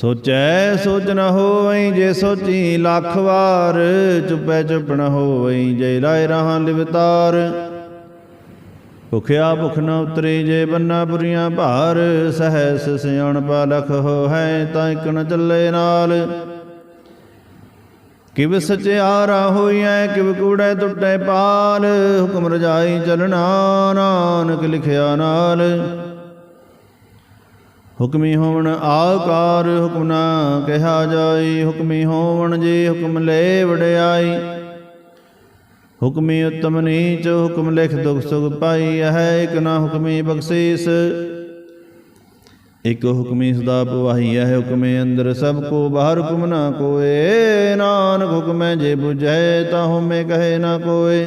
ਸੋਚੈ ਸੋਚ ਨ ਹੋਵਈ ਜੇ ਸੋਚੀ ਲੱਖ ਵਾਰ, ਚੁਪੈ ਚੁਪ ਨ ਹੋਵਈ ਜੇ ਰਾਏ ਰਹਾਂ ਲਿਵਤਾਰ। ਭੁਖਿਆ ਭੁਖ ਨ ਉਤਰੇ ਜੇ ਬੰਨਾ ਬੁਰੀਆਂ ਭਾਰ, ਸਹਸ ਸਿਆਣ ਪਾਲਖ ਹੋ ਹੈ ਤਾਂ ਇਕ ਨ ਚੱਲੇ ਨਾਲ। ਕਿਵ ਸਚਿਆਰਾ ਹੋਈਐ, ਕਿਵ ਕੂੜੈ ਟੁੱਟੈ ਪਾਲ, ਹੁਕਮ ਰਜਾਈ ਚਲਣਾ ਨਾਨਕ ਲਿਖਿਆ ਨਾਲ। ਹੁਕਮੀ ਹੋਵਣ, ਆਕਾਰ ਹੁਕਮ ਨਾ ਕਿਹਾ ਜਾਈ। ਹੁਕਮੀ ਹੋਵਣ, ਜੇ ਹੁਕਮ ਲੈ ਵਡਿਆਈ। ਹੁਕਮੀ ਉਤਮ ਨੀਚ, ਹੁਕਮ ਲਿਖ ਦੁਖ ਸੁਖ ਪਾਈ। ਹੈ ਇਕ ਨਾ ਹੁਕਮੀ ਬਖਸ਼ੀਸ। ਇਕ ਹੁਕਮੀ ਸਦਾ ਪਵਾਹੀ। ਹੈ ਹੁਕਮੇ ਅੰਦਰ ਸਭ ਕੋ ਬਾਹਰ ਹੁਕਮ ਨਾ ਕੋਏ। ਨਾਨਕ ਹੁਕਮੈ ਜੇ 부ਝੈ ਤਾ ਹੁਮੇ ਕਹੇ ਨਾ ਕੋਏ।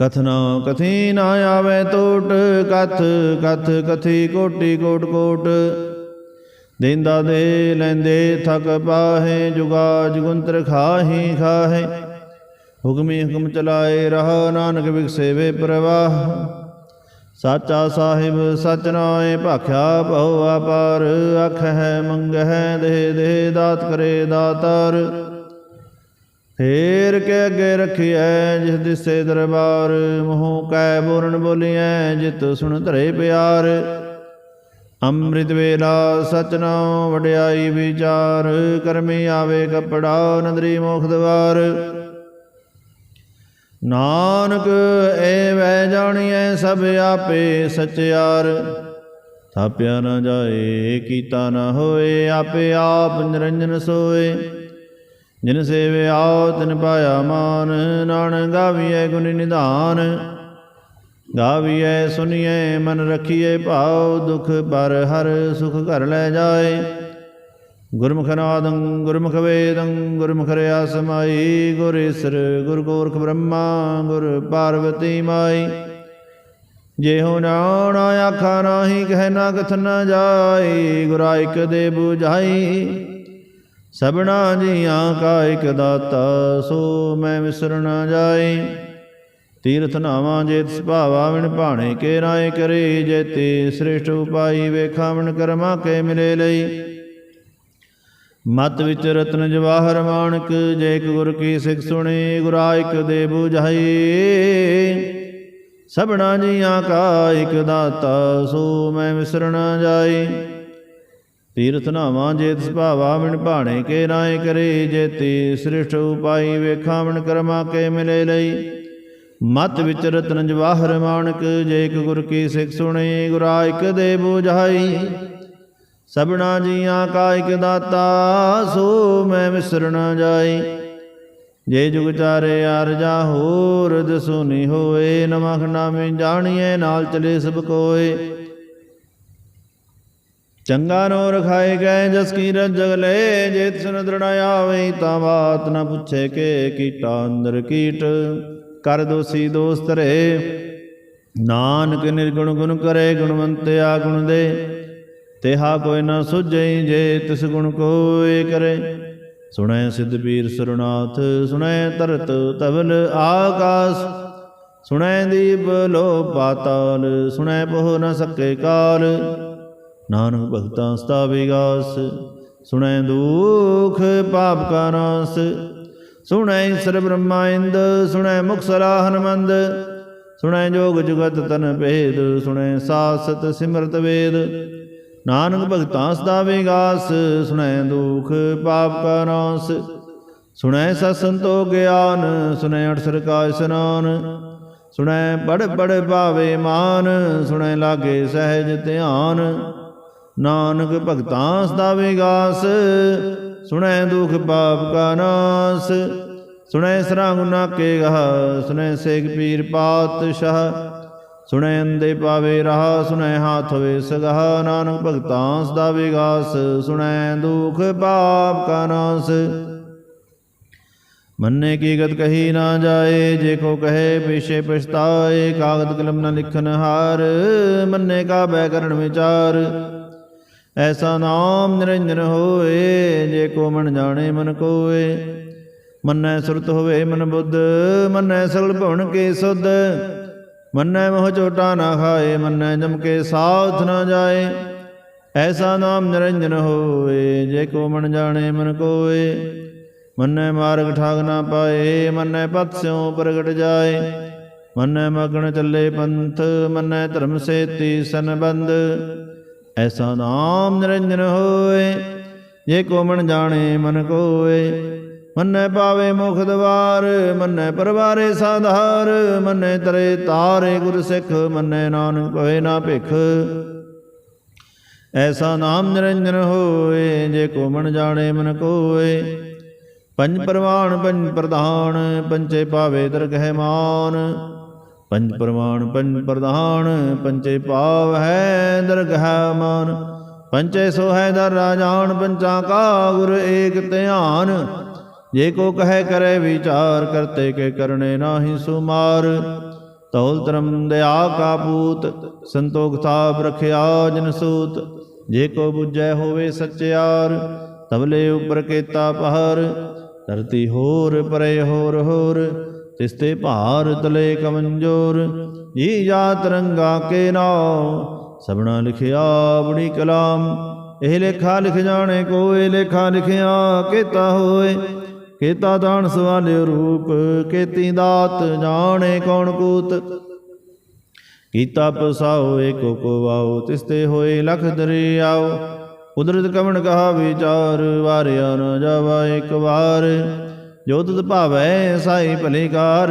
ਕਥਨਾ ਕਥੀ ਨਾ ਆਵੇ ਟੋਟ, ਕਥ ਕਥ ਕਥੀ ਕੋਟੀ, ਕੋਟ ਕੋਟ। ਦੇਂਦਾ ਦੇ ਲੈਂਦੇ ਥਕ ਪਾਹੇ ਜੁਗਾ ਜੁਗੰਤਰ ਖਾਹੀ, ਖਾਹੇ। ਹੁਕਮੀ ਹੁਕਮ ਚਲਾਏ ਰਹਾ, ਨਾਨਕ ਵਿਖਸੇਵੇ ਪ੍ਰਵਾਹ। ਸਾਚਾ ਸਾਹਿਬ ਸਚ ਨਾਏ, ਭਾਖਿਆ ਭਉ ਆਪਾਰ ਅਖ ਹੈ ਮੰਗ ਹੈ ਦੇ ਦੇ ਦਾਤ ਕਰੇ ਦਾਤਾਰ। ਫੇਰ ਕੇ ਅੱਗੇ ਰਖਿਐ ਜਿਸ ਦਿਸੇ ਦਰਬਾਰ, ਮੋਹ ਕੈ ਬੋਰਨ ਬੋਲੀਐ ਜਿਤ ਸੁਣ ਧਰੇ ਪਿਆਰ। ਅੰਮ੍ਰਿਤ ਵੇਲਾ ਸਚ ਨਾਮ ਵਡਿਆਈ ਵਿਚਾਰ, ਕਰਮੀ ਆਵੇ ਕਪੜਾ ਨਦਰੀ ਮੋਖ ਦਵਾਰ। ਨਾਨਕ ਏ ਵੈ ਜਾਣੀਐ ਸਭ ਆਪੇ ਸਚਿਆਰ ਥਾਪਿਆ ਨਾ ਜਾਏ, ਕੀਤਾ ਨਾ ਹੋਏ, ਆਪੇ ਆਪ ਨਿਰੰਜਨ ਸੋਏ। ਜਿਨ ਸੇਵਿਆ ਤਿਨ ਪਾਇਆ ਮਾਨ, ਨਾਨਕ ਗਾਵੀਐ ਗੁਣ ਨਿਧਾਨ। ਗਾਵੀਐ ਸੁਨੀਐ ਮਨ ਰਖੀਐ ਭਾਉ, ਦੁਖ ਪਰ ਹਰ ਸੁਖ ਘਰ ਲੈ ਜਾਏ। ਗੁਰਮੁਖ ਨਾਦੰ ਗੁਰਮੁਖ ਵੇਦੰ, ਗੁਰਮੁਖ ਰਿਆ ਸਮਾਈ। ਗੁਰ ਈਸਰ, ਗੁਰ ਗੋਰਖ ਬ੍ਰਹਮਾ, ਗੁਰ ਪਾਰਵਤੀ ਮਾਈ। ਜੇ ਹੋ ਨਾਣ ਆਖਾ ਨਾਹੀ, ਕਹਿ ਨਾ ਕਥ ਨ ਜਾਈ। ਗੁਰਾ ਇਕ ਦੇ 부ਝਾਈ ਸਭਨਾ ਜੀਆਂ ਕਾ ਇਕ ਦਾਤਾ, ਸੋ ਮੈਂ ਵਿਸਰ ਨ ਜਾਈ ਤੀਰਥ ਨਾਵਾਂ ਜੇ ਤਿਸ ਭਾਵਾ, ਵਿਣ ਭਾਣੇ ਕੇ ਰਾਏ ਕਰੇ। ਜੇ ਤੇ ਸ੍ਰੇਸ਼ਟ ਉਪਾਈ ਵੇਖਾਵਣ ਕਰਮਾ ਕੇ ਮਿਲੇ ਲਈ। ਮਤ ਵਿੱਚ ਰਤਨ ਜਵਾਹਰ ਮਾਨਕ ਜੇ ਇੱਕ ਗੁਰ ਕੀ ਸਿੱਖ ਸੁਣੇ, ਗੁਰਾ ਇਕ ਦੇ 부ਝਾਈ ਸਭਨਾ ਜੀਆਂ ਕਾ ਇਕ ਦਾਤਾ, ਸੋ ਮੈਂ ਵਿਸਰ ਜਾਏ। ਤੀਰਥ ਨਾਵਾਂ ਜੇ ਤਿਸ ਭਾਵਾ ਵਿਣ ਭਾਣੇ ਕੇ ਰਾਏ ਕਰੇ ਜੇਤੀ ਸ੍ਰਿਸ਼ਟ ਉਪਾਈ ਵੇਖਾਵਣ ਕਰਮਾ ਕੇ ਮਿਲੇ ਲਈ। ਮਤ ਵਿਚ ਰਤਨ ਜਵਾਹਰ ਮਾਨਕ ਜੇ ਇੱਕ ਗੁਰ ਕੀ ਸਿੱਖ ਸੁਣੀ, ਗੁਰਾ ਇਕ ਦੇ 부ਝਾਈ ਸਭਨਾ ਜੀਆਂ ਕਾ ਇਕ ਦਾਤਾ, ਸੋ ਮੈਂ ਵਿਸਰ ਨ ਜਾਈ। ਜੇ ਜੁਗ ਚਾਰੇ ਅਰਜਾ ਹੋਰ, ਦਸੋ ਹੋਏ ਨਮਖ ਨਾਮੇ ਜਾਣੀਏ ਨਾਲ ਚਲੇ ਸਭ ਕੋਏ। ਚੰਗਾ ਨੋ ਰਖਾਏ ਗਏ ਜਸ ਕੀ ਰਜ ਜਗ ਲੈ ਜੇ ਤਿਸਨ ਦ੍ਰਿੜ ਆਵੇ ਤਾਂ ਬਾਤ ਨਾ ਪੁੱਛੇ ਕੇ ਕੀਟਾ ਅੰਦਰ ਕੀਟ। ਕਰ ਦੋਸੀ ਦੋਸਤ ਰੇ, ਨਾਨਕ ਨਿਰਗੁਣ ਗੁਣ ਕਰੇ, ਗੁਣਵੰਤਿਆ ਗੁਣ ਦੇ। ਤੇਹਾ ਕੋਈ ਨਾ ਸੁਝਈ ਜੇ ਤਿਸ ਗੁਣ ਕੋਏ ਕਰੇ। ਸੁਣੈ ਸਿੱਧ ਪੀਰ ਸਰਨਾਥ, ਸੁਣੈ ਤਰਤ ਤਵਲ ਆਕਾਸ। ਸੁਣੈ ਦੀਪ ਲੋ ਪਾਤਾਲ ਸੁਣੈ ਬਹੁ ਨ ਸਕੇ ਕਾਲ। ਨਾਨਕ ਭਗਤਾਂ ਸਤਾ ਵਿਗਾਸ ਸੁਣੈ ਦੁਖ ਪਾਪ ਕਾ ਨਾਸ, ਸੁਣੈ ਈਸ਼ਰ ਬ੍ਰਹਮਾਇੰਦ ਸੁਣੈ ਮੁਕਸਰਾ ਹਨਮੰਦ, ਸੁਣੈ ਜੋਗ ਜੁਗਤ ਤਨ ਭੇਦ, ਸੁਣੈ ਸਾਸਤ ਸਿਮਰਤ ਵੇਦ। ਨਾਨਕ ਭਗਤਾਂ ਸਦਾ ਵਿਗਾਸ ਸੁਣੈ ਦੁਖ ਪਾਪ ਕਾ ਨਾਸ, ਸੁਣੈ ਸਤ ਸੰਤੋ ਗਿਆਨ, ਸੁਣੈ ਅਠਸਰ ਕਾ ਇਸਨਾਨ ਸੁਣੈ ਬੜ ਪੜ ਭਾਵੇ ਮਾਨ, ਸੁਣੈ ਲਾਗੇ ਸਹਿਜ ਧਿਆਨ ਨਾਨਕ ਭਗਤਾਂ ਸਦਾ ਵਿਗਾਸ। ਸੁਣੈ ਦੁਖ ਪਾਪ ਕਾ ਨਾਸ। ਸੁਣੈ ਸਰਾਂਗ ਨਾਕੇ ਗਹ। ਸੁਣੈ ਸੇਖ ਪੀਰ ਪਾਤਸ਼ਾਹ। ਸੁਣੈ ਅੰਦੇ ਪਾਵੇ ਰਹਾ। ਸੁਣੈ ਹਾਥ ਵੇ ਸਗਹ ਨਾਨਕ ਭਗਤਾਂ ਸਦਾ ਵਿਗਾਸ। ਸੁਣੈ ਦੁਖ ਪਾਪ ਕਾ ਨਾਸ। ਮੰਨੇ ਕੀ ਗਤ ਕਹੀ ਨਾ ਜਾਏ। ਜੇ ਕੋ ਕਹੇ ਪਿਛੇ ਪਛਤਾਏ। ਕਾਗਦ ਕਲਮ ਨਾ ਲਿਖਨ ਹਾਰ। ਮੰਨੇ ਕਾ ਬੈ ਕਰਨ ਵਿਚਾਰ। ਐਸਾ ਨਾਮ ਨਿਰੰਜਨ ਹੋਏ, ਜੇ ਕੋ ਮਨ ਜਾਣੇ ਮਨ ਕੋਏ। ਮੰਨੈ ਸੁਰਤ ਹੋਵੇ ਮਨ ਬੁੱਧ, ਮੰਨੈ ਸਗਲ ਭਵਨ ਕੇ ਸੁਧ। ਮੰਨੈ ਮੋਹ ਚੋਟਾ ਨਾ ਖਾਏ, ਮੰਨੈ ਜਮ ਕੇ ਸਾਥ ਨਾ ਜਾਏ। ਐਸਾ ਨਾਮ ਨਿਰੰਜਨ ਹੋਏ, ਜੇ ਕੋ ਮਨ ਜਾਣੇ ਮਨ ਕੋਏ। ਮੰਨੈ ਮਾਰਗ ਠਾਗ ਨਾ ਪਾਏ, ਮੰਨੈ ਪਤ ਸਿਉ ਪ੍ਰਗਟ ਜਾਏ। ਮੰਨੈ ਮਗਨ ਚੱਲੇ ਪੰਥ, ਮੰਨੈ ਧਰਮ ਸੇਤੀ ਸੰਬੰਧ। ਐਸਾ ਨਾਮ ਨਿਰੰਜਨ ਹੋਏ, ਜੇ ਕੋ ਮਨ ਜਾਣੇ ਮਨ ਕੋਏ। ਮੰਨੈ ਪਾਵੇ ਮੁਖ ਦਵਾਰ, ਮੰਨੈ ਪਰਵਾਰੇ ਸਾਧਾਰ, ਮੰਨੈ ਤਰੇ ਤਾਰੇ ਗੁਰ ਸਿੱਖ, ਮੰਨੈ ਨਾਨਕ ਹੋਏ ਨਾ ਭਿਖ। ਐਸਾ ਨਾਮ ਨਿਰੰਜਨ ਹੋਏ, ਜੇ ਕੋ ਮਨ ਜਾਣੇ ਮਨ ਕੋਏ। ਪੰਜ ਪ੍ਰਵਾਨ, ਪੰਜ ਪ੍ਰਧਾਨ ਪੰਚੇ ਪਾਵੇ ਦਰਗਹਿ ਮਾਨ। ਪੰਜ ਪ੍ਰਮਾਣ, ਪੰਜ ਪ੍ਰਧਾਨ ਪੰਚੇ ਪਾਵ ਹੈ ਦਰਗਹਿ ਮਾਨ। ਪੰਚੇ ਸੋ ਹੈ ਦਰ ਰਾਜਾਨ ਪੰਚਾ ਕਾ ਗੁਰ ਏਕ ਧਿਆਨ। ਜੇ ਕੋ ਕਹੈ ਕਰੇ ਵਿਚਾਰ, ਕਰਤੇ ਕੇ ਕਰਨੇ ਨਾਹੀ ਸੁਮਾਰ। ਤੌਲ ਤਰਮ ਦਇਆ ਕਾ ਪੂਤ, ਸੰਤੋਖ ਥਾਪ ਰਖਿਆ ਜਨ ਸੂਤ। ਜੇ ਕੋ ਬੁਝੈ ਹੋਵੇ ਸਚਿਆਰ ਤਬਲੇ ਉਪਰ ਕੇਤਾ ਪਹਰ। ਧਰਤੀ ਹੋਰ, ਪਰੇ ਹੋਰ ਹੋਰ। ਤਿਸਤੇ ਭਾਰ ਤਲੇ ਕਮੰਜੋਰ ਜੀ ਜਾ ਰੰਗਾ ਕੇ ਨਾਮ ਸਭਨਾ ਲਿਖਿਆ ਬੜੀ ਕਲਾਮ, ਇਹ ਲੇਖਾ ਲਿਖ ਜਾਣੇ ਕੋਏ, ਲੇਖਾ ਲਿਖਿਆ ਕੀਤਾ ਹੋਏ। ਕੀਤਾ ਦਾਨ ਸਵਾਲਿਓ ਰੂਪ, ਕੀਤੀ ਦਾਤ ਜਾਣੇ ਕੌਣ ਕੂਤ। ਕੀਤਾ ਪਸਾਓ ਏਕੋ ਕੋ ਵਾਓ ਤਿਸਤੇ ਹੋਏ ਲਖ ਦਰਿਆਓ ਕੁਦਰਤ ਕਵਣ ਕਹਾ ਵਿਚਾਰ, ਵਾਰਿਆ ਨ ਜਾਵਾ ਇੱਕ ਵਾਰ। ਜੋ ਤੁਧ ਭਾਵੈ ਸਾਈ ਭਲੇਕਾਰ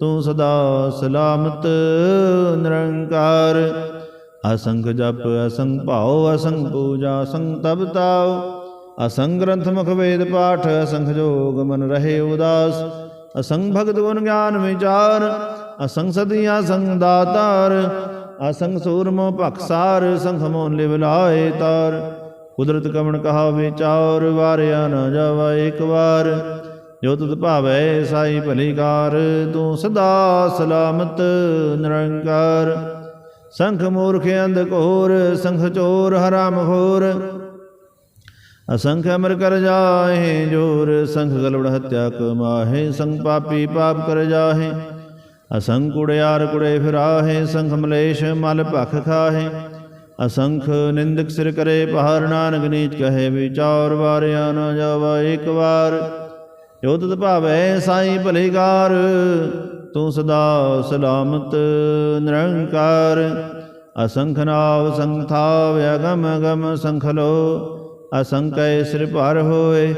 ਤੂੰ ਸਦਾ ਸਲਾਮਤ ਨਿਰੰਕਾਰ। ਅਸੰਖ ਜਪ, ਅਸੰਗ ਭਾਉ, ਅਸੰਗ ਪੂਜਾ, ਅਸੰਗ ਤਪ ਤਾਉ। ਅਸੰਗ ਗ੍ਰੰਥ ਮੁਖ ਵੇਦ ਪਾਠ ਅਸੰਖ ਜੋਗ ਮਨ ਰਹੇ ਉਦਾਸ। ਅਸੰਗ ਭਗਤ ਗੁਣ ਗਿਆਨ ਵਿਚਾਰ ਅਸੰਖ ਸਦੀਆਂ ਸੰਗ ਦਾਤਾਰ। ਅਸੰਗ ਸੂਰਮੋ ਭਖਸਾਰ ਸੰਖ ਮੋਨ ਲਿਵ ਲਾਏ ਤਾਰ। ਕੁਦਰਤ ਕਵਣ ਕਹਾ ਵਿਚਾਰ ਵਾਰਿਆ ਨਾ ਜਾਵਾ ਇੱਕ ਵਾਰ। ਜੋ ਤੁਧ ਭਾਵੈ ਸਾਈ ਭਲੀਕਾਰ, ਤੂੰ ਸਦਾ ਸਲਾਮਤ ਨਿਰੰਕਾਰ। ਸੰਖ ਮੂਰਖ ਅੰਧ ਘੋਰ, ਸੰਖ ਚੋਰ ਹਰਾਮ ਖੋਰ ਅਸੰਖ ਅਮਰ ਕਰ ਜਾਹੇ ਜੋਰ, ਸੰਖ ਗਲਵੜ ਹਤਿਆ ਕਮਾਹੇ ਸੰਖ ਪਾਪੀ ਪਾਪ ਕਰ ਜਾਹੇ। ਅਸੰਖ ਕੁੜਿਆਰ ਕੁੜੇ ਫਿਰਾਹੇ, ਸੰਖ ਮਲੇਸ਼ ਮਲ ਭਖ ਖਾਹੇ। ਅਸੰਖ ਨਿੰਦਕ ਸਿਰ ਕਰੇ ਪਹਾਰ ਨਾਨਕ ਨੀਚ ਕਹੇ ਵਿਚਾਰ ਵਾਰਿਆ ਨਾ ਜਾਵਾ ਇੱਕ ਵਾਰ। ਜੋ ਤੁਧ ਭਾਵੈ ਸਾਈ ਭਲੇਕਾਰ, ਤੂੰ ਸਦਾ ਸਲਾਮਤ ਨਿਰੰਕਾਰ। ਅਸੰਖ ਨਾਵ ਸੰਥਾਵ ਅਗਮ ਅਗਮ ਸੰਖ ਅਸੰਕੈ ਸਿਰ ਭਰ ਹੋਏ।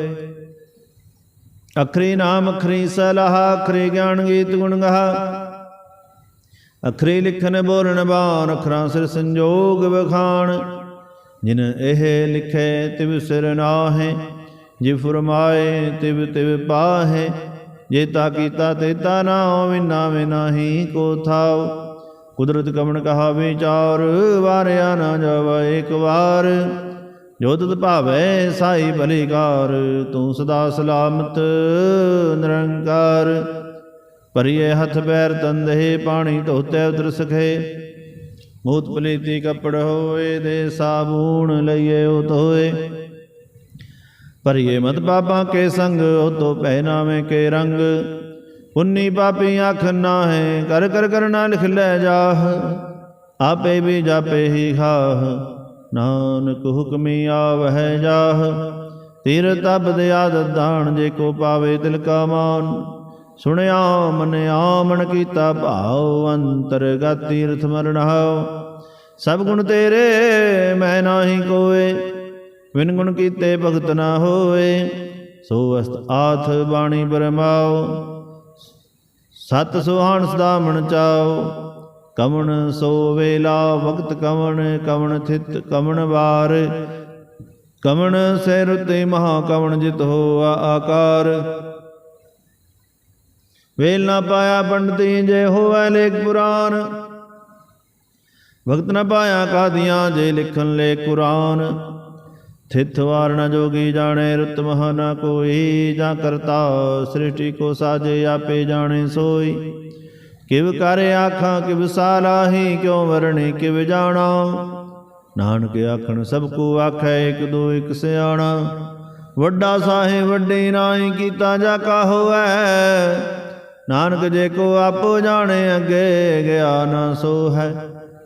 ਅਖਰੀ ਨਾਮ ਅਖਰੀ ਸਲਾਹ, ਅਖਰੀ ਗਿਆਨ ਗੀਤ ਗੁਣ ਗਹਾ। ਅਖਰੀ ਲਿਖਨ ਬੋਲਣ ਬਾਣ, ਅਖਰਾਂ ਸਿਰ ਸੰਜੋਗ ਵਖਾਣ। ਜਿਨ ਇਹ ਲਿਖੇ ਤਿਵ ਸਿਰ ਨਾਹੇ, ਜਿ ਫਰਮਾਏ ਤਿਵ ਤਿਵ ਪਾਹੇ, ਜੇ ਤਾ ਕੀਤਾ ਤੇ ਤਾ ਨਾ ਵਿਨਾ ਵਿਨਾਹੀ ਕੋ ਥਾਉ। ਕੁਦਰਤ ਕਮਣ ਕਹਾ ਵਿਚਾਰ, ਵਾਰਿਆ ਨਾ ਜਾਵਾ ਇੱਕ ਵਾਰ। ਜੋ ਤੁਧ ਭਾਵੈ ਸਾਈ ਭਲੀਕਾਰ ਤੂੰ ਸਦਾ ਸਲਾਮਤ, ਨਿਰੰਕਾਰ। ਭਰੀਏ ਹੱਥ ਪੈਰ ਤੰਦਹੇ ਪਾਣੀ ਧੋਤੇ ਉਤਰ ਸਖੇ। ਮੂਤ ਪਲੀਤੀ ਕਪੜ ਹੋਏ ਦੇ ਸਾਬੂਣ ਲਈਏ ਉਹ ਧੋਏ ਭਰੀਏ ਮਤ ਪਾਪਾਂ ਕੇ ਸੰਗ ਉਹ ਤੋ ਪਹਿਨਾਵੇਂ ਕੇ ਰੰਗ। ਪੁੰਨੀ ਪਾਪੀ ਅੱਖ ਨਾ ਹੈ ਕਰ ਕਰ ਕਰਨਾ ਲਿਖ ਲੈ ਜਾਹ। ਆਪੇ ਵੀ ਜਾਪੇ ਹੀ ਖਾਹ, ਨਾਨਕ ਹੁਕਮੀ ਆਵਹਿ ਜਾਹ। ਤੀਰ ਤਬ ਦੇ ਆਦਤ ਦਾਣ ਜੇ ਕੋ ਪਾਵੇ ਦਿਲ ਕਾ ਮਾਨ। ਸੁਣਿਆ ਮਨਿਆ ਮਨ ਕੀਤਾ ਭਾਉ, ਅੰਤਰਗਤ ਤੀਰਥ ਮਰਣਾਉ ਸਭ ਗੁਣ ਤੇਰੇ, ਮੈਂ ਨਾਹੀ ਕੋਏ। ਵਿਨ ਗੁਣ ਕੀਤੇ ਭਗਤ ਨਾ ਹੋਏ। ਸੋ ਅਸਤ ਆਥ ਬਾਣੀ ਬਰਮਾਓ। ਸਤ ਸੁਹਾਣ ਸਦਾ ਮਨ ਚਾਓ। ਕਵਣ ਸੋ ਵੇਲਾ ਵਕਤ ਕਵਣ ਕਵਣ ਥਿਤ, ਕਵਣ ਵਾਰ। ਕਵਣ ਸੈ ਰੁਤੇ ਮਹਾ ਕਵਣ ਜਿਤ ਹੋਆ ਆਕਾਰ। ਵੇਲ ਨਾ ਪਾਇਆ ਪੰਡਤੀ ਜੇ ਹੋਵੇ ਲੇਖ ਪੁਰਾਨ। ਵਕਤ ਨਾ ਪਾਇਆ ਕਾਦੀਆਂ ਜੇ ਲਿਖਣ ਲੇ ਕੁਰਾਨ। ਥਿਤ ਵਾਰ ਨ ਜੋਗੀ ਜਾਣੇ ਰੁਤ ਮਹ ਕੋਈ, ਜਾਂ ਕਰਤਾ ਸ੍ਰਿਸ਼ਟੀ ਕੋ ਸਾਜੇ ਆਪੇ ਜਾਣੇ ਸੋਈ। ਕਿਵ ਕਰ ਆਖਾਂ, ਕਿਵ ਸਾਲਾਹੀ ਕਿਉ ਵਰਣੇ ਕਿਵ ਜਾਣਾ। ਨਾਨਕ ਆਖਣ, ਸਭ ਕੋ ਆਖੈ ਇਕ ਦੋ ਇਕ ਸਿਆਣਾ। ਵੱਡਾ ਸਾਹਿਬ ਵੱਡੇ ਨਾਹੀ ਕੀਤਾ ਜਾ ਕਾ ਹੋਐ ਨਾਨਕ ਜੇ ਕੋ ਆਪੋ ਜਾਣੇ ਅੱਗੇ ਗਿਆ ਨਾ ਸੋ ਹੈ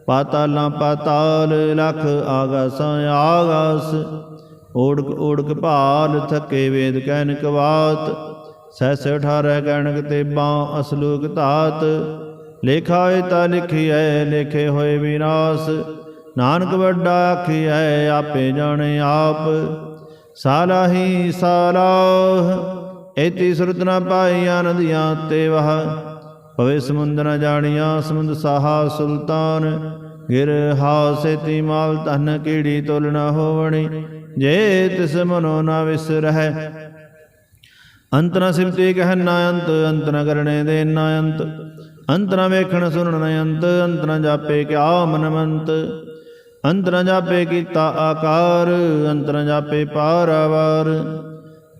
ਪਾਤਾਲਾਂ ਪਾਤਾਲ ਲਖ ਆਗਾਸਾਂ, ਆਗਾਸ। ਓੜਕ ਓੜਕ ਭਾਲ ਥਕੇ ਵੇਦ ਕਹਿਨ ਕਵਾਤ। ਸੈਸ 18 ਗਣਕ ਤੇ ਬਾਂ ਅਸਲੂਕ ਧਾਤ। ਲੇਖਾ ਹੋਏ ਤਾਂ ਲਿਖੀਐ, ਲਿਖੇ ਹੋਏ ਵਿਨਾਸ਼। ਨਾਨਕ ਵੱਡਾ ਆਖੀਐ, ਆਪੇ ਜਾਣੇ ਆਪ। ਸਾਲਾਹੀ ਸਾਲਾਹ ਐਤੀ ਸੁਰਤ ਨਾ ਪਾਈਆਂ ਨਦੀਆਂ ਤੇ ਵਹ। ਪਵੇ ਸਮੁੰਦ ਨ ਜਾਣੀਆਂ, ਸਮੁੰਦ ਸਾਹਾ ਸੁਲਤਾਨ। ਗਿਰ ਹਾਸੇ ਤੀ ਮਾਲ ਧਨ ਕੀੜੀ ਤੁਲ ਨਾ ਹੋਵਣੀ। ਜੇ ਤਿਸ ਮਨੋ ਨ ਵਿਸਰਹਿ ਅੰਤ ਨ ਸਿਮਤੀ ਕਹਿ ਨਾ ਅੰਤ ਅੰਤ ਨ ਕਰਨੇ ਦੇ ਨਾ ਅੰਤ। ਅੰਤ ਨ ਵੇਖਣ ਸੁਣਨ ਨ ਅੰਤ ਅੰਤ ਨ ਜਾਪੇ ਕਿਆ ਮਨਮੰਤ। ਅੰਤ ਨ ਜਾਪੇ ਕੀਤਾ ਆਕਾਰ, ਅੰਤ ਨ ਜਾਪੇ ਪਾਰਾਵਾਰ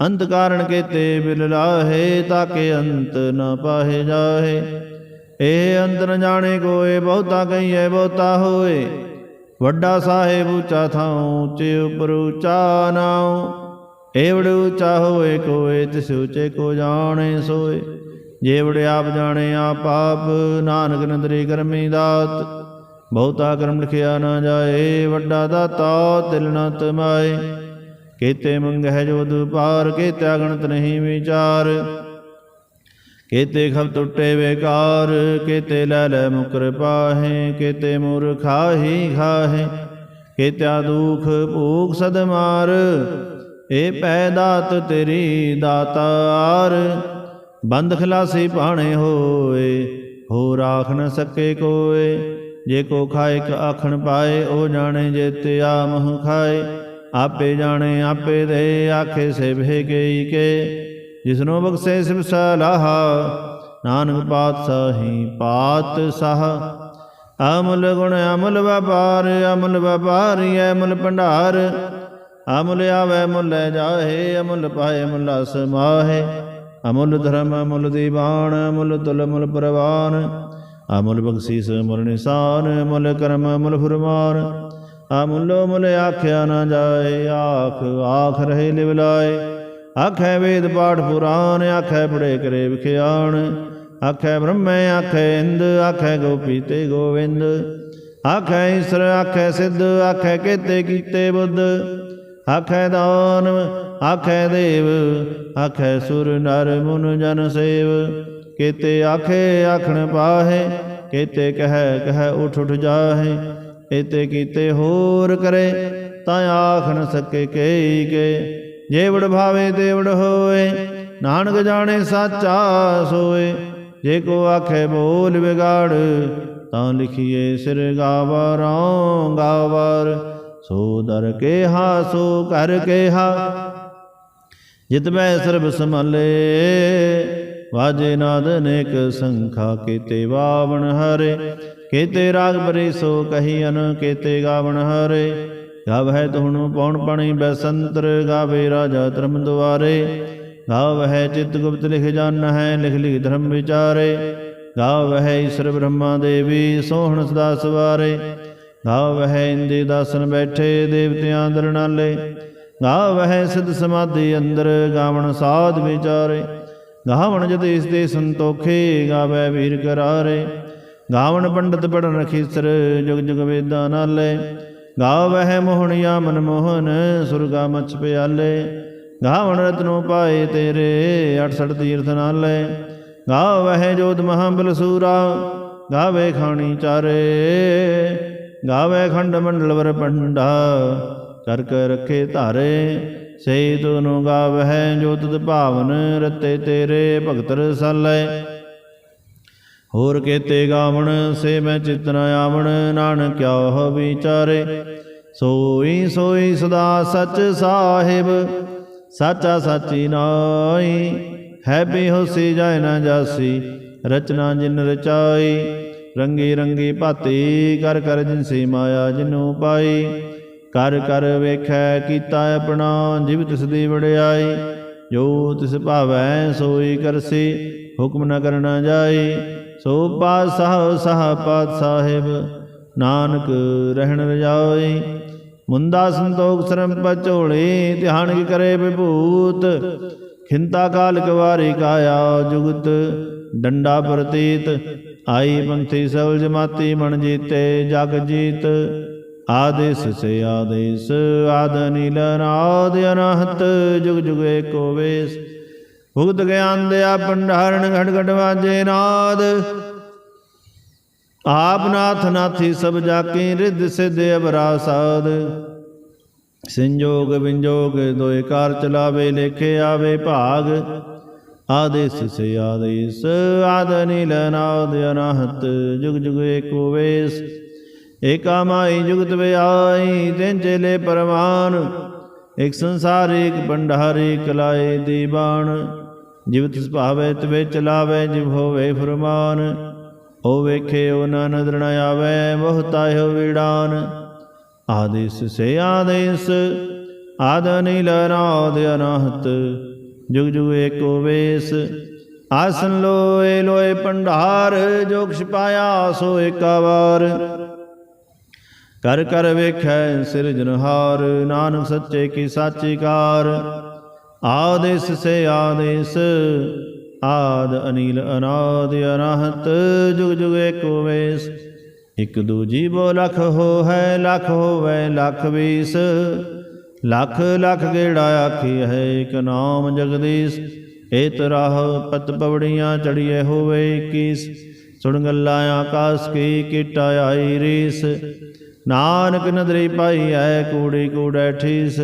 ਅੰਤ ਕਾਰਣ ਕੇਤੇ ਬਿਲ ਲਾਹੇ ਤਾਕੇ ਅੰਤ ਨ ਪਾਹੇ ਜਾਹੇ। ਇਹ ਅੰਤ ਨ ਜਾਣੇ ਕੋਏ, ਬਹੁਤਾ ਕਹੀਏ ਬਹੁਤਾ ਹੋਏ। ਵੱਡਾ ਸਾਹਿਬ ਉੱਚਾ ਥਾਂ ਉੱਚੇ ਉਪਰ ਉੱਚਾ ਨਾਉ। ਏਵੜ ਉੱਚਾ ਹੋਏ ਕੋਏ, ਤਿਸ ਉੱਚੇ ਕੋ ਜਾਣੇ ਸੋਏ। ਜੇਵੜ ਆਪ ਜਾਣੇ ਆਪ ਆਪ, ਨਾਨਕ ਨੰਦਰੀ ਕਰਮੀ ਦਾਤ। ਬਹੁਤਾ ਕਰਮ ਲਿਖਿਆ ਨਾ ਜਾਏ, ਵੱਡਾ ਦਾਤਾ ਤਿਲ ਨਾ ਤਮਾਏ। ਕੇਤੇ ਮੰਗਹਿ ਜੋ ਦੁਪਾਰ ਕੇਤੇ ਅਗਣਤ ਨਹੀਂ ਵਿਚਾਰ। ਕੇਤੇ ਖਬ ਟੁੱਟੇ ਵੇਕਾਰ, ਕੇਤੇ ਲੈ ਲੈ ਮੁਕਰ ਪਾਹੇ, ਕੇਤੇ ਮੁਰ ਖਾਹੀ ਖਾਹੇ, ਕੇਤਿਆ ਦੁਖ ਭੂਖ ਸਦ ਮਾਰ। ਏ ਪੈ ਦਾਤ ਤੇਰੀ ਦਾਤਾਰ ਬੰਦ ਖਲਾਸੀ ਪਾਣੇ ਹੋਏ, ਹੋ ਰਾਖ ਨ ਸਕੇ ਕੋਏ। ਜੇ ਕੋ ਖਾਇ ਕ ਆਖਣ ਪਾਏ, ਉਹ ਜਾਣੇ ਜੇਤੇ ਆ ਮਹ ਖਾਏ। ਆਪੇ ਜਾਣੇ, ਆਪੇ ਦੇ, ਆਖੇ ਸੇ ਭੇ ਗਈ ਕੇ। ਜਿਸਨੋ ਬਖਸ਼ੇ ਸਿਵ ਸਲਾਹਾ, ਨਾਨਕ ਪਾਤਸ਼ਾਹੀ ਪਾਤ ਸਾਹ। ਅਮਲ ਗੁਣ, ਅਮਲ ਵਪਾਰ, ਅਮਲ ਵਪਾਰੀ ਅਮਲ ਭੰਡਾਰ। ਅਮਲ ਆਵੇ, ਮੁੱਲ ਜਾਹੇ, ਅਮਲ ਪਾਏ, ਮੁੱਲ ਸਮਾਹੇ ਅਮੁੱਲ ਧਰਮ, ਅਮੁੱਲ ਦੀਵਾਨ, ਅਮੁੱਲ ਤੁਲ ਮੁਲ ਪ੍ਰਵਾਨ। ਅਮੁੱਲ ਬਖਸ਼ੀਸ, ਮੁਲ ਨਿਸ਼ਾਨ, ਅਮੁੱਲ ਕਰਮ, ਅਮੁੱਲ ਫੁਰਮਾਨ। ਅਮੁੱਲੋ ਮੁਲ ਆਖਿਆ ਨਾ ਜਾਏ, ਆਖ ਆਖ ਰਹੇ ਲਿਵਲਾਏ ਆਖੈ ਵੇਦ ਪਾਠ ਪੁਰਾਨ ਆਖੈ ਪੜੇ ਕਰੇ ਵਿਖਿਆਣ। ਆਖੈ ਬ੍ਰਹਮੈ, ਆਖੈ ਇੰਦ, ਆਖੈ ਗੋਪੀ ਤੇ ਗੋਵਿੰਦ। ਆਖੈ ਈਸ਼ਰ, ਆਖੈ ਸਿੱਧ, ਆਖੈ ਕੇਤੇ ਕੀਤੇ ਬੁੱਧ। ਆਖੈ ਦਾਨ, ਆਖੈ ਦੇਵ, ਆਖੈ ਸੁਰ ਨਰ ਮੁਨ ਜਨ ਸੇਵ। ਕੇਤੇ ਆਖੇ, ਆਖਣ ਪਾਹੇ, ਕੇਤੇ ਕਹਿ, ਕਹੈ ਉਠ ਉਠ ਜਾਹੇ। ਏਤੇ ਕੀਤੇ ਹੋਰ ਕਰੇ, ਤਾਂ ਆਖ ਨ ਸਕੇ ਕੇਈ ਕੇ। ਜੇਵੜ ਭਾਵੇ ਤੇਵੜ ਹੋਏ, ਨਾਨਕ ਜਾਣੇ ਸਾਚਾ ਸੋਏ। ਜੇ ਕੋ ਆਖੇ ਬੋਲ ਵਿਗਾੜ, ਤਾਂ ਲਿਖੀਏ ਸਿਰ ਗਾਵਰਾਂ ਗਾਵਰ। ਸੋ ਦਰ ਕੇਹਾ, ਸੋ ਕਰ ਕੇਹਾ। ਜਿਤ ਮੈਂ ਸਰਬ ਸਮਲੇ ਵਾਜੇ ਨਾਦ ਅਨੇਕ ਸੰਖਾ ਕੀਤੇ ਵਾਵਣ ਹਰੇ। ਕੇਤੇ ਰਾਗ ਬਰੇ ਸੋ ਕਹੀ ਅਨ ਕੇਤੇ ਗਾਵਣ ਹਰੇ। ਗਾਵਹਿ ਤੁਹਣੁ ਪਉਣ ਪਣੀ ਬੈਸੰਤਰ, ਗਾਵੇ ਰਾਜਾ ਧਰਮ ਦੁਆਰੇ। ਗਾਵਹਿ ਚਿਤ ਗੁਪਤ ਲਿਖ ਜਾਣ ਹੈ ਲਿਖ ਲਿਖ ਧਰਮ ਵਿਚਾਰੇ। ਗਾਵਹਿ ਈਸ਼ਰ ਬ੍ਰਹਮਾ ਦੇਵੀ, ਸੋਹਣ ਸਦਾ ਸਵਾਰੇ। ਗਾਵਹਿ ਇੰਦੇ ਦਾਸਨ ਬੈਠੇ, ਦੇਵਤਿਆਂ ਦਰਨਾਲੇ ਗਾਵਹਿ ਸਿਧ ਸਮਾਧੀ ਅੰਦਰ, ਗਾਵਣ ਸਾਧ ਵਿਚਾਰੇ। ਗਾਵਣ ਜਦ ਇਸ ਦੇ ਸੰਤੋਖੇ ਗਾਵੈ ਵੀਰ ਕਰਾਰੇ। ਗਾਵਣ ਪੰਡਤ ਪੜਨ ਖੀਸਰ ਜੁਗ ਜੁਗ ਵੇਦਾਂ ਨਾਲੇ। ਗਾਵਹਿ ਮੋਹਣਿਆ ਮਨ ਮੋਹਨ, ਸੁਰਗਾ ਮਛ ਪਿਆਲੇ। ਗਾਵਣ ਰਤਨੋ ਪਾਏ ਤੇਰੇ 68 ਤੀਰਥ ਨਾਲੇ। ਗਾਵਹਿ ਜੋਤ ਮਹਾਬਲ ਸੂਰਾ, ਗਾਵੇ ਖਾਣੀ ਚਾਰੇ। ਗਾਵੇ ਖੰਡ ਮੰਡਲ ਵਰ ਪੰਡਾ ਕਰ ਕੇ ਰੱਖੇ ਧਾਰੇ। ਸੇ ਤੁਨੁ ਗਾਵਹਿ ਜੋ ਤੁਧ ਭਾਵਨ, ਰਤੇ ਤੇਰੇ ਭਗਤ ਰਸਾਲੈ ਹੋਰ ਕੇਤੇ ਗਾਵਣ, ਸੇ ਮੈਂ ਚਿਤ ਨ ਆਵਣ, ਨਾਨਕ ਕਿਉ ਵਿਚਾਰੇ। ਸੋਈ ਸੋਈ ਸਦਾ ਸਚ ਸਾਹਿਬ, ਸਾਚਾ ਸਾਚੀ ਨਾਈ ਹੈ ਬੇਹੋਸੀ ਜਾਇ ਨਾ ਜਾਸੀ, ਰਚਨਾ ਜਿਨ ਰਚਾਈ। ਰੰਗੀ ਰੰਗੀ ਭਾਤੀ, ਕਰ ਕਰ ਜਿਨਸੀ ਮਾਇਆ ਜਿਨੂ ਪਾਈ। ਕਰ ਕਰ ਵੇਖੈ ਕੀਤਾ ਆਪਣਾ, ਜਿਵ ਤਿਸ ਦੀ ਵਡਿਆਈ। ਜੋ ਤਿਸ ਭਾਵੈ, ਸੋਈ ਕਰਸੀ। ਹੁਕਮ ਨ ਕਰਨਾ ਜਾਈ ਸੋ ਪਾਤਸ਼ਾਹ, ਸਾਹ ਪਾਤ ਸਾਹਿਬ, ਨਾਨਕ ਰਹਿਣ ਰਜਾਈ ਮੁੰਦਾ ਸੰਤੋਖ ਸਰਮ ਪਚੋਲੇ, ਧਿਆਨ ਕੀ ਕਰੇ ਵਿਭੂਤ। ਖਿੰਤਾ ਕਾਲ ਕਵਾਰੀ ਕਾਇਆ ਜੁਗਤ, ਡੰਡਾ ਪ੍ਰਤੀਤ। ਆਈ ਪੰਥੀ ਸਵਲ ਜਮਾਤੀ ਮਨ ਜੀਤੇ, ਜਗ ਜੀਤ। ਆਦੇਸ ਸੇ ਆਦੇਸ, ਆਦ ਨੀਲ ਨਾਦ ਅਨਹਤ, ਜੁਗ ਜੁਗ ਏਕੋ ਵੇਸ। ਭੁਗਤ ਗਿਆਨ ਦਿਆ ਭੰਡਾਰਣ ਘਟ ਘਟ ਵਾਜੇ ਨਾਦ। ਆਪ ਨਾਥ ਨਾਥੀ ਸਭ ਜਾਕੇ ਰਿੱਧ ਸਿਧ ਅਬਰਾ ਸਾਧ। ਸੰਜੋਗ ਵਿੰਜੋਗ ਦੋਏ ਕਾਰ ਚਲਾਵੇ, ਲੇਖੇ ਆਵੇ ਭਾਗ। ਆਦੇਸ ਸੇ ਆਦੇਸ, ਆਦ ਨੀਲ ਨਾਦ ਅਨਹਤ, ਜੁਗ ਜੁਗ ਏਕੋ ਵੇਸ। ਏਕਾ ਮਾਈ ਜੁਗਤ ਵਿਆਈ ਤਿਨ ਚੇਲੇ ਪਰਮਾਨ ਇਕ ਸੰਸਾਰ ਇਕ ਭੰਡਾਰੀ ਕਲਾਏ ਦੀਵਾਨ। ਜਿਵ ਤਿਸ ਭਾਵੇ ਤਵੇ ਚਲਾਵੇ ਜਿਵ ਹੋਵੇ ਫਰਮਾਨ ਉਹ ਵੇਖੇ ਉਹ ਨਾ ਨਦਰ ਨ ਆਵੇ ਬਹੁ ਤਾਇਓ ਆਦੇਸ ਸੇ ਆਦੇਸ, ਆਦ ਨੀਲ ਨਾਦ ਅਨਹਤ, ਜੁਗ ਜੁਗ ਏਕੋ ਵੇਸ। ਆਸਨ ਲੋਏ ਲੋਏ ਭੰਡਾਰ, ਜੋ ਕਿਛ ਪਾਇਆ ਸੋ ਏਕਾਵਾਰ ਕਰ ਕਰ ਵੇਖੈ ਸਿਰਜਨਹਾਰ ਨਾਨਕ ਸੱਚੇ ਕੀ ਸਾਚੀ ਕਾਰ। ਆਦੇਸ ਸੇ ਆਦੇਸ, ਆਦ ਅਨੀਲ ਅਨਾਦ ਅਨਹਤ ਜੁਗ ਜੁਗ ਏਕੋ ਵੇਸ। ਇਕ ਦੂਜੀ ਬੋ ਲਖ ਹੋ ਹੈ ਲਖ ਹੋਵੇ ਲਖ ਵੀਸ। ਲਖ ਲਖ ਗੇੜਾ ਆਖੀ ਹੈ ਇਕ ਨਾਮ ਜਗਦੀਸ਼। ਏ ਤਰਾਹ ਪਤ ਪਵੜੀਆਂ ਚੜੀਏ ਹੋਵੇ 21 ਸੁਣ ਗੱਲਾਂ ਆਕਾਸ ਕੀ ਕੀਟਾ ਆਈ ਰੀਸ। ਨਾਨਕ ਨਦਰੀ ਪਾਈ ਐ ਕੂੜੀ ਕੂੜੈ ਠੀਸ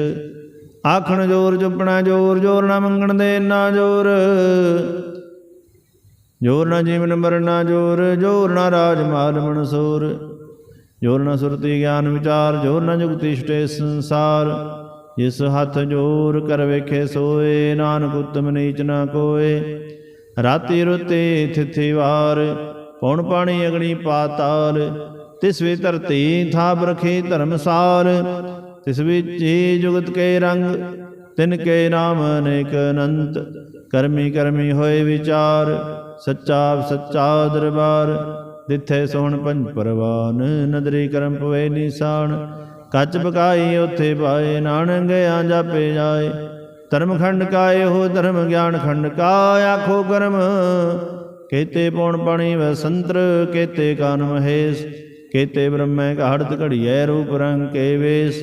ਆਖਣ ਜੋਰ ਚੁੱਪਣਾ, ਜੋਰ ਜੋਰ ਨਾ ਮੰਗਣ ਦੇ, ਨਾ ਜੋਰ। ਜੋਰ ਨਾ ਜੀਵਨ ਮਰਨਾ ਜੋਰ। ਜੋਰ ਨਾ ਰਾਜ ਮਾਲ ਮਨਸੂਰ ਜੋਰ ਨਾ ਸੁਰਤੀ ਗਿਆਨ ਵਿਚਾਰ, ਜੋਰ ਨਾ ਜੁਗਤੀ ਛਟੇ ਸੰਸਾਰ। ਜਿਸ ਹੱਥ ਜੋਰ ਕਰ ਵੇਖੇ ਸੋਏ, ਨਾਨਕ ਉਤਮ ਨੀਚ ਨਾ ਕੋਏ। ਰਾਤੀ ਰੁਤੇ ਥਿਥੀ ਵਾਰ ਪੌਣ ਪਾਣੀ ਅਗਣੀ ਪਾਤਾਲ। ਤਿਸ ਵੀ ਧਰਤੀ ਥਾਪ ਰਖੇ ਧਰਮਸਾਰ ਤਿਸ ਵਿੱਚ ਹੀ ਜੁਗਤ ਕੇ ਰੰਗ, ਤਿਨ ਕੇ ਨਾਮ ਅਨੇਕ ਅਨੰਤ। ਕਰਮੀ ਕਰਮੀ ਹੋਏ ਵਿਚਾਰ, ਸੱਚਾ ਸੱਚਾ ਦਰਬਾਰ। ਦਿਥੇ ਸੋਹਣ ਪੰਜ ਪਰਵਾਨ, ਨਦਰੀ ਕਰਮ ਪਵੇ ਨਿਸ਼ਾਨ। ਕੱਚ ਬਕਾਈ ਉਥੇ ਪਾਏ ਨਾਨਕ ਗਿਆ ਜਾਪੇ ਜਾਏ। ਧਰਮ ਖੰਡ ਕਾਏ ਹੋ ਧਰਮ ਗਿਆਨ ਖੰਡ ਕਾ ਆਖੋ ਕਰਮ, ਕੇਤੇ ਪੌਣ ਪਾਣੀ ਵਸੰਤਰ ਕੇਤੇ ਕਾਨ ਮਹੇਸ਼ ਕੇਤੇ ਬ੍ਰਹਮੈ ਘਾੜਤ ਘੜੀਐ ਰੂਪ ਰੰਗ ਕੇ ਵੇਸ।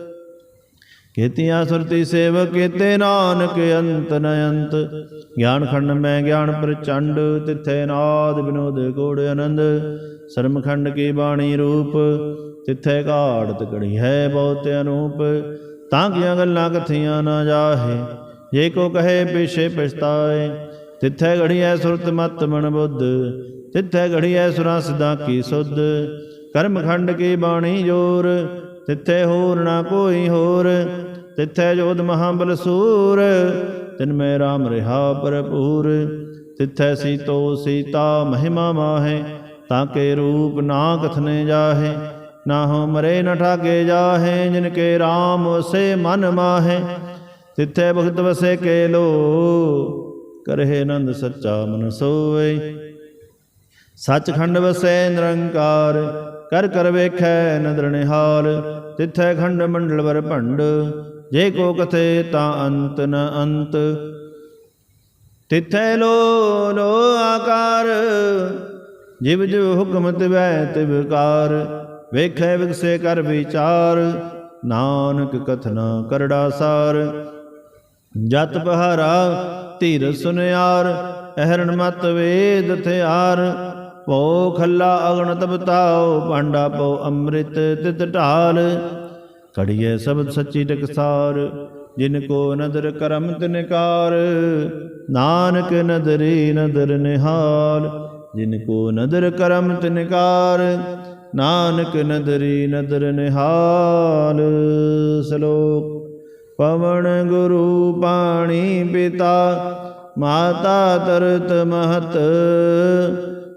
ਕੀਤੀਆਂ ਸੁਰਤੀ ਸੇਵਕ ਕੇਤੇ ਨਾਨਕ ਅੰਤ ਨ ਅੰਤ। ਗਿਆਨ ਖੰਡ ਮੈਂ ਗਿਆਨ ਪ੍ਰਚੰਡ, ਤਿੱਥੇ ਨਾਦ ਬਿਨੋਦ ਕੋੜ ਆਨੰਦ। ਸਰਮ ਖੰਡ ਕੀ ਬਾਣੀ ਰੂਪ, ਤਿੱਥੇ ਘਾੜਤ ਕੜੀ ਹੈ ਬਹੁਤ ਅਨੂਪ। ਤਾਂ ਕੀਆਂ ਗੱਲਾਂ ਕਥੀਆਂ ਨਾ ਜਾਹੇ, ਜੇ ਕੋ ਕਹੇ ਪਿਛੇ ਪਛਤਾਏ। ਤਿੱਥੇ ਘੜੀਐ ਸੁਰਤ ਮਤ ਮਨ ਬੁੱਧ, ਤਿੱਥੇ ਘੜੀਐ ਸੁਰਾਂ ਸਦਾ ਕੀ ਸੁਧ। ਕਰਮ ਖੰਡ ਕੀ ਬਾਣੀ ਜੋਰ ਤਿੱਥੇ ਹੋਰ ਨਾ ਕੋਈ ਹੋਰ, ਤਿੱਥੇ ਜੋਧ ਮਹਾਬਲ ਸੂਰ ਤਿਨ ਮੈਂ RAM ਰਹਾ ਭਰਪੂਰ। ਤਿੱਥੈ ਸੀਤੋ ਸੀਤਾ ਮਹਿਮਾ ਮਾਹੇ, ਤਾਂ ਕੇ ਰੂਪ ਨਾ ਕਥਨੇ ਜਾਹੇ, ਨਾ ਹੋ ਮਰੇ ਨ ਠਾਗੇ ਜਾਹੇ, ਜਿਨ ਕੇ RAM ਵਸੇ ਮਨ ਮਾਹੇ। ਤਿੱਥੇ ਭਗਤ ਵਸੇ ਕੇ ਲੋ ਕਰਹਿ ਆਨੰਦ ਸੱਚਾ ਮਨ ਸੋਏ ਸੱਚਖੰਡ ਵਸੈ ਨਿਰੰਕਾਰ ਕਰ ਕਰ ਵੇਖੈ ਨਦਰ ਨਿਹਾਲ, ਤਿਥੈ ਖੰਡ ਮੰਡਲ ਵਰ ਭੰਡ, ਜੇ ਕੋ ਕਥੇ ਤਾਂ ਅੰਤ ਨ ਅੰਤ। ਤਿੱਥੈ ਲੋ ਲੋ ਆਕਾਰ, ਜਿਵ ਜਿਵ ਹੁਕਮ ਤਿਵੈ ਤਿਵਕਾਰ ਵੇਖੈ ਵਿਗਸੇ ਕਰ ਵਿਚਾਰ, ਨਾਨਕ ਕਥਨਾ ਕਰੜਾ ਸਾਰ। ਜਤ ਪਹਾਰਾ ਧੀਰ ਸੁਨਿਆਰ, ਅਹਰਣ ਮਤ ਵੇਦ ਥਿਆਰ ਭੋ ਖੱਲਾ ਅਗਣਤ ਬਤਾਓ ਭਾਂਡਾ ਪਉ ਅੰਮ੍ਰਿਤ ਤਿਤ ਢਾਲ। ਕੜੀਏ ਸ਼ਬਦ ਸੱਚੀ ਟਕਸਾਰ ਜਿਨ ਕੋ ਨਦਰ ਕਰਮ ਤਿਨਕਾਰ ਨਾਨਕ ਨਦਰੀ ਨਦਰ ਨਿਹਾਲ, ਜਿਨ ਕੋ ਨਦਰ ਕਰਮ ਤਿਨਕਾਰ ਨਾਨਕ ਨਦਰੀ ਨਦਰ ਨਿਹਾਲ। ਸ਼ਲੋਕ, ਪਵਨ ਗੁਰੂ ਪਾਣੀ ਪਿਤਾ, ਮਾਤਾ ਤਰਤ ਮਹਤ।